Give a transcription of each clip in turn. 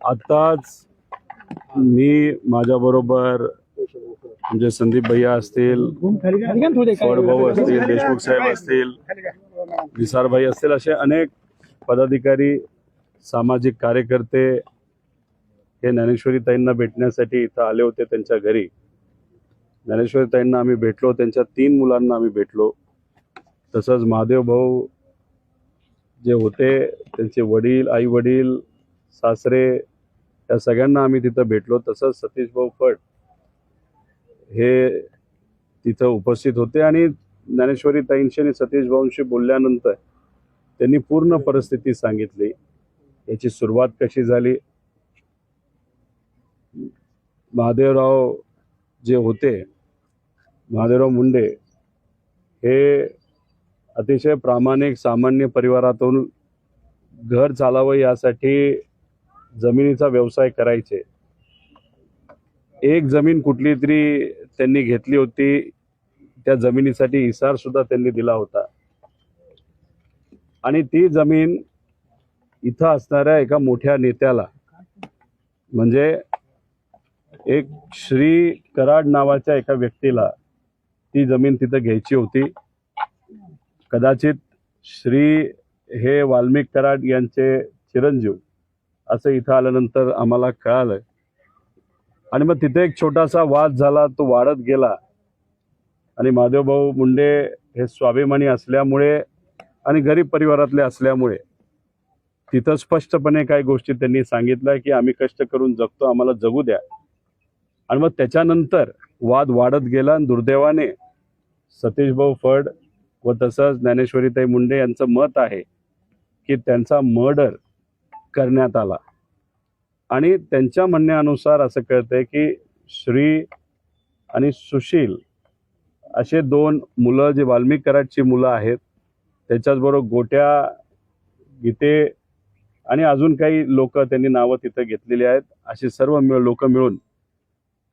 आताच मी माझ्याबरोबर म्हणजे संदीप भैया असतील फडभाऊ असतील देशमुख साहेब असतील निसार भाई असतील असे अनेक पदाधिकारी सामाजिक कार्यकर्ते हे ज्ञानेश्वरी ताईंना भेटण्यासाठी इथं आले होते त्यांच्या घरी. ज्ञानेश्वरी ताईंना आम्ही भेटलो त्यांच्या तीन मुलांना आम्ही भेटलो. तसंच महादेव भाऊ जे होते त्यांचे वडील आई वडील सासरे या सगळ्यांना आम्ही तिथं भेटलो. तसंच सतीश भाऊ फट हे तिथं उपस्थित होते आणि ज्ञानेश्वरी ताईंशी आणि सतीश भाऊंशी बोलल्यानंतर त्यांनी पूर्ण परिस्थिती सांगितली. याची सुरुवात कशी झाली? महादेवराव जे होते महादेवराव मुंडे हे अतिशय प्रामाणिक सामान्य परिवारातून घर चालावं यासाठी जमिनीचा व्यवसाय करायचे. एक जमीन कुठली तरी त्यांनी घेतली होती त्या जमिनीसाठी इसारसुद्धा त्यांनी दिला होता. आणि ती जमीन इथं असणाऱ्या एका मोठ्या नेत्याला म्हणजे एक श्री कराड नावाच्या एका व्यक्तीला ती जमीन तिथं घ्यायची होती. कदाचित श्री हे वाल्मिक कराड यांचे चिरंजीव असं इथं आल्यानंतर आम्हाला कळालं. आणि मग तिथे एक छोटासा वाद झाला तो वाढत गेला. आणि महादेवभाऊ मुंडे हे स्वाभिमानी असल्यामुळे आणि गरीब परिवारातले असल्यामुळे तिथं स्पष्टपणे काही गोष्टी त्यांनी सांगितल्या की आम्ही कष्ट करून जगतो आम्हाला जगू द्या. आणि मग त्याच्यानंतर वाद वाढत गेला आणि दुर्दैवाने सतीशभाऊ फड व तसंच ज्ञानेश्वरीताई मुंडे यांचं मत आहे की त्यांचा मर्डर करण्यात आला. आणि त्यांच्या म्हणण्यानुसार असं कळतंय की श्री आणि सुशील असे दोन मुलं जे वाल्मिक कराडची मुलं आहेत त्याच्याचबरोबर गोट्या गीते आणि अजून काही लोक त्यांनी नावं तिथं घेतलेली आहेत. असे सर्व मिळ लोक मिळून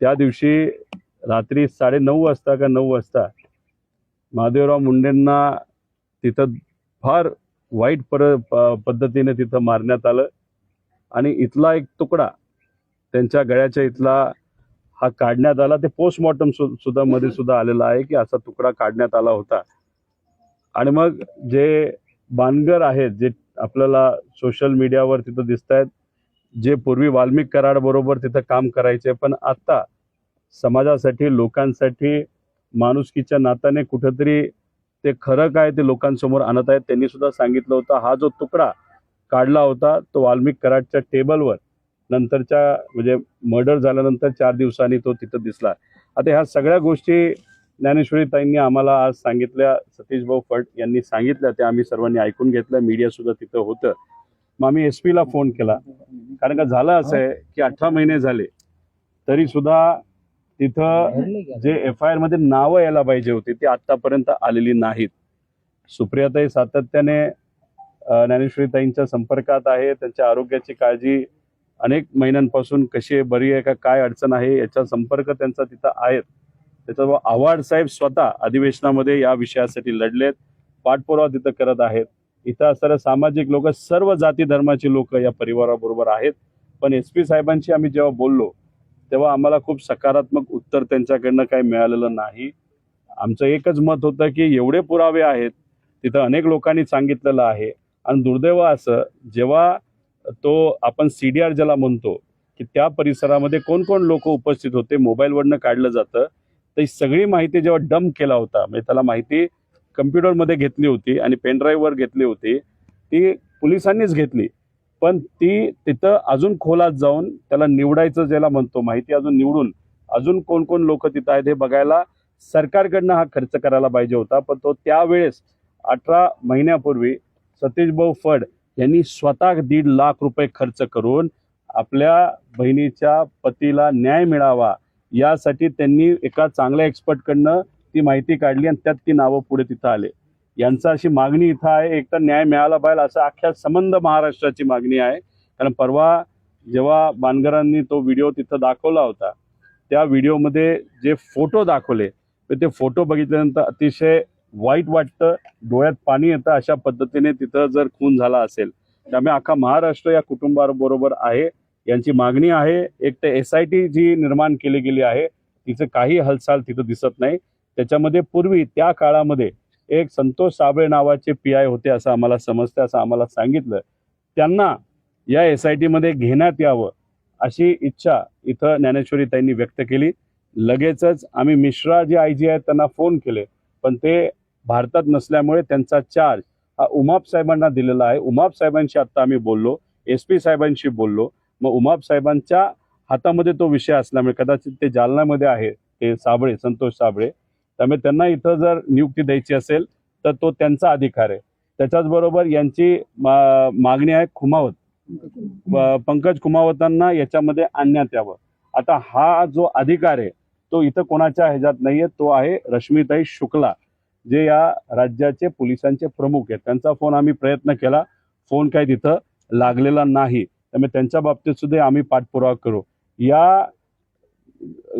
त्या दिवशी रात्री साडे नऊ वाजता का नऊ वाजता महादेवराव मुंडेंना तिथं फार वाईट पर पद्धतीने तिथं मारण्यात आलं. आणि इथला एक तुकडा त्यांच्या गळ्याच्या इथला हा काढण्यात आला. ते पोस्टमॉर्टम सु सुद्धा मध्ये सुद्धा आलेला आहे की असा तुकडा काढण्यात आला होता. आणि मग जे बानगर आहेत जे आपल्याला सोशल मीडियावर तिथं दिसत आहेत जे पूर्वी वाल्मिक कराड बरोबर तिथं काम करायचे पण आता समाजासाठी लोकांसाठी माणुसकीच्या नात्याने कुठंतरी ते खरं काय ते लोकांसमोर आणत आहेत त्यांनी सुद्धा सांगितलं होतं. हा जो तुकडा काढला होता तो वाल्मिक कराडच्या टेबलवर नंतरच्या म्हणजे मर्डर झाल्यानंतर चार दिवसांनी तो तिथं दिसला. आता ह्या सगळ्या गोष्टी ज्ञानेश्वरी ताईंनी आम्हाला आज सांगितल्या सतीश भाऊ फट यांनी सांगितल्या त्या आम्ही सर्वांनी ऐकून घेतल्या. मीडिया सुद्धा तिथं होतं. मग आम्ही एस पीला फोन केला. कारण का झालं असं आहे की अठरा महिने झाले तरी सुद्धा तिथं जे एफ आय आरमध्ये नावं यायला पाहिजे होती ती आतापर्यंत आलेली नाहीत. सुप्रियाताई सातत्याने ज्ञानेश्वरी ज्ञानेश्वरीताईंच्या संपर्कात आहे. त्यांच्या आरोग्याची काळजी अनेक महिन्यांपासून कशी आहे बरी आहे का काय अडचण आहे याचा संपर्क त्यांचा तिथं आहेत. त्याच्यामुळे आव्हाड साहेब स्वतः अधिवेशनामध्ये या विषयासाठी लढलेत पाठपुरावा तिथं करत आहेत. इथं असणारे सामाजिक लोक सर्व जाती धर्माची लोक या परिवाराबरोबर आहेत. पण एस पी साहेबांशी आम्ही जेव्हा बोललो तेव्हा आम्हाला खूप सकारात्मक उत्तर त्यांच्याकडनं काही मिळालेलं नाही. आमचं एकच मत होतं की एवढे पुरावे आहेत तिथं अनेक लोकांनी सांगितलेलं आहे. आणि दुर्दैव असं जेव्हा तो आपण सी डी आर ज्याला म्हणतो की त्या परिसरामध्ये कोण कोण लोक उपस्थित होते मोबाईलवरनं काढलं जातं तर ही सगळी माहिती जेव्हा डंप केला होता म्हणजे त्याला माहिती कम्प्युटरमध्ये घेतली होती आणि पेनड्राईव्हवर घेतली होती ती पोलिसांनीच घेतली. पण ती तिथं अजून खोलात जाऊन त्याला निवडायचं ज्याला म्हणतो माहिती अजून निवडून अजून कोण कोण लोक तिथं आहेत हे बघायला सरकारकडनं हा खर्च करायला पाहिजे होता. पण तो त्यावेळेस अठरा महिन्यापूर्वी सतीश भाऊ फड यांनी स्वतः दीड लाख रुपये खर्च करून आपल्या बहिणीच्या पतीला न्याय मिळावा यासाठी त्यांनी एका चांगल्या एक्सपर्टकडनं ती माहिती काढली आणि त्यात ती नावं पुढे तिथं आले. यांचा अशी मागणी इथं आहे एक तर न्याय मिळाला पाहिजे असं अख्ख्या संबंध महाराष्ट्राची मागणी आहे. कारण परवा जेव्हा बानगरांनी तो व्हिडिओ तिथं दाखवला होता त्या व्हिडिओमध्ये जे फोटो दाखवले तर ते फोटो बघितल्यानंतर अतिशय वाईट वाटतं डोळ्यात पाणी येतं अशा पद्धतीने तिथं जर खून झाला असेल त्यामुळे अख्खा महाराष्ट्र या कुटुंबाबरोबर आहे. यांची मागणी आहे. एक तर एस आय टी जी निर्माण केली गेली आहे तिचं काही हालचाल तिथं दिसत नाही. त्याच्यामध्ये पूर्वी त्या काळामध्ये एक संतोष साबळे नावाचे पी आय होते असं आम्हाला समजतं असं आम्हाला सांगितलं. त्यांना या एस आय टीमध्ये घेण्यात यावं अशी इच्छा इथं ज्ञानेश्वरी ताईंनी व्यक्त केली. लगेचच आम्ही मिश्रा जे आय जी आहेत त्यांना फोन केले पण ते भारतात नसल्यामुळे त्यांचा चार्ज हा उमाप साहेबांना दिलेला आहे. उमाप साहेबांशी आता आम्ही बोललो एस पी साहेबांशी बोललो. मग उमाप साहेबांच्या हातामध्ये तो विषय असल्यामुळे कदाचित ते जालन्यामध्ये आहे ते साबळे संतोष साबळे. त्यामुळे त्यांना इथं जर नियुक्ती द्यायची असेल तर तो त्यांचा अधिकार आहे. त्याच्याच बरोबर यांची मागणी आहे खुमावत. पंकज खुमावतांना याच्यामध्ये आणण्यात यावं. आता हा जो अधिकार आहे तो इथं कोणाच्या ह्याच्यात नाहीये तो आहे रश्मिताई शुक्ला जे या राज्याचे पोलिसांचे प्रमुख आहेत. त्यांचा फोन आम्ही प्रयत्न केला फोन काही तिथं लागलेला नाही. त्यामुळे त्यांच्या बाबतीत सुद्धा आम्ही पाठपुरावा करू. या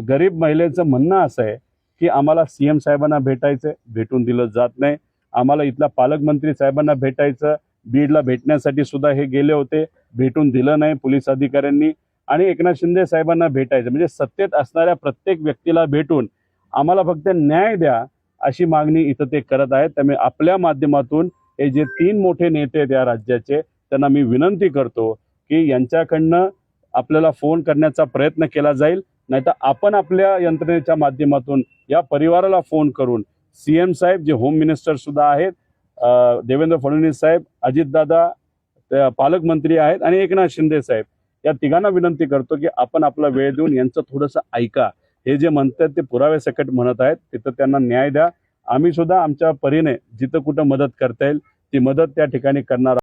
गरीब महिलेचं म्हणणं असं आहे की आम्हाला सीएम साहेबांना भेटायचं भेटून दिलं जात नाही. आम्हाला इथल्या पालकमंत्री साहेबांना भेटायचं बीडला भेटण्यासाठी सुद्धा हे गेले होते भेटून दिलं नाही पोलीस अधिकाऱ्यांनी. आणि एकनाथ शिंदे साहेबांना भेटायचं म्हणजे सत्तेत असणाऱ्या प्रत्येक व्यक्तीला भेटून आम्हाला फक्त न्याय द्या अशी मागणी इथं ते करत आहेत. त्यामुळे आपल्या माध्यमातून हे जे तीन मोठे नेते आहेत या राज्याचे त्यांना मी विनंती करतो की यांच्याकडनं आपल्याला फोन करण्याचा प्रयत्न केला जाईल. नाहीतर आपण आपल्या यंत्रणेच्या माध्यमातून या परिवाराला फोन करून सीएम साहेब जे होम मिनिस्टर सुद्धा आहेत देवेंद्र फडणवीस साहेब अजितदादा पालकमंत्री आहेत आणि एकनाथ शिंदे साहेब या तिघांना विनंती करतो की आपण आपला वेळ देऊन यांचं थोडंसं ऐका. हे जे म्हणतात ते पुरावे सकट म्हणत आहेत तिथं त्यांना न्याय द्या. आम्ही सुद्धा आमच्या परीने जिथं कुठं मदत करता येईल ती मदत त्या ठिकाणी करणार